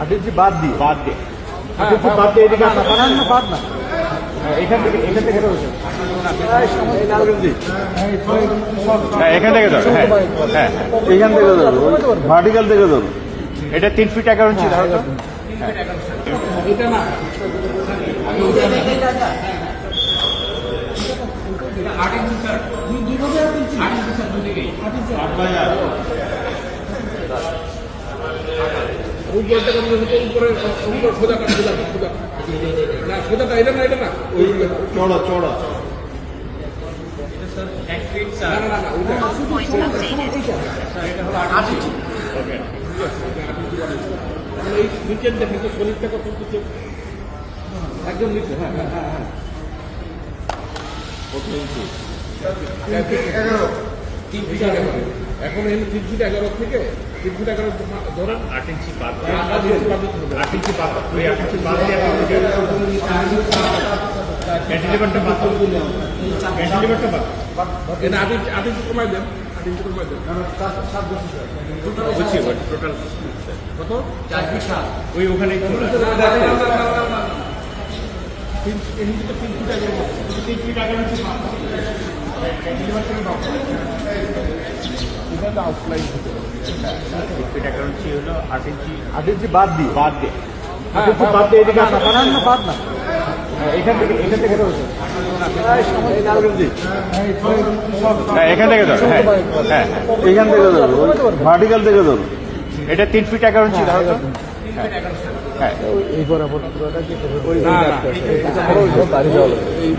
আট ইঞ্চি বাদ দিয়ে। বাদ দিয়ে। আট বাদ দিয়ে এদিকে না বাদ না। হ্যাঁ, এখান থেকে এখান থেকে হ্যাঁ এখান থেকে ধরো হ্যাঁ হ্যাঁ এইখান থেকে ধরো ভার্টিক্যাল থেকে ধরো এটা তিন ফিট এগারো ইঞ্চি ধরো তো। উপরটা কত হচ্ছে উপরে উপর খোদা খোদা খোদা না খোদাটা এটা না এটা না ওই চড়া চড়া না না না ওইটা এই নিচের দেখেন তো শরীরটা কত কিছু একদম হ্যাঁ হ্যাঁ হ্যাঁ হ্যাঁ এখন এই তিন ফিট এগারো থেকে তিন ফিট এগারো ধরেন। আট ইঞ্চি বাদ আট ইঞ্চি বাদ আট ইঞ্চি বাদ ওই আট ইঞ্চি বাদ দিয়ে ক্যান্টিলিভারটা বাদ ক্যান্টিলিভারটা বাদ এটা আট ইঞ্চি আট ইঞ্চি কমাই দেন। আট ইঞ্চি কমাই দেন। বুঝছি টোটাল কত? ওই তিন ফিট তিন ফিট এগারো এটা আউটলাইন হতে হবে ইঞ্চি হলো আট ইঞ্চি আট ইঞ্চি বাদ দিয়ে? বাদ দিয়ে। আট ইঞ্চি বাদ দিয়ে এদিকে আসা। বানান না বাদ না। হ্যাঁ, এখান থেকে এখান থেকে হ্যাঁ এখান থেকে ধরো। হ্যাঁ হ্যাঁ এইখান থেকে ধরো। ভার্টিক্যাল থেকে ধরো। এটা তিন ফিট এগারো ইঞ্চি ধরো তো। হ্যাঁ এই বরাবর পুরোটা কি না না বাড়ি যাওয়া এই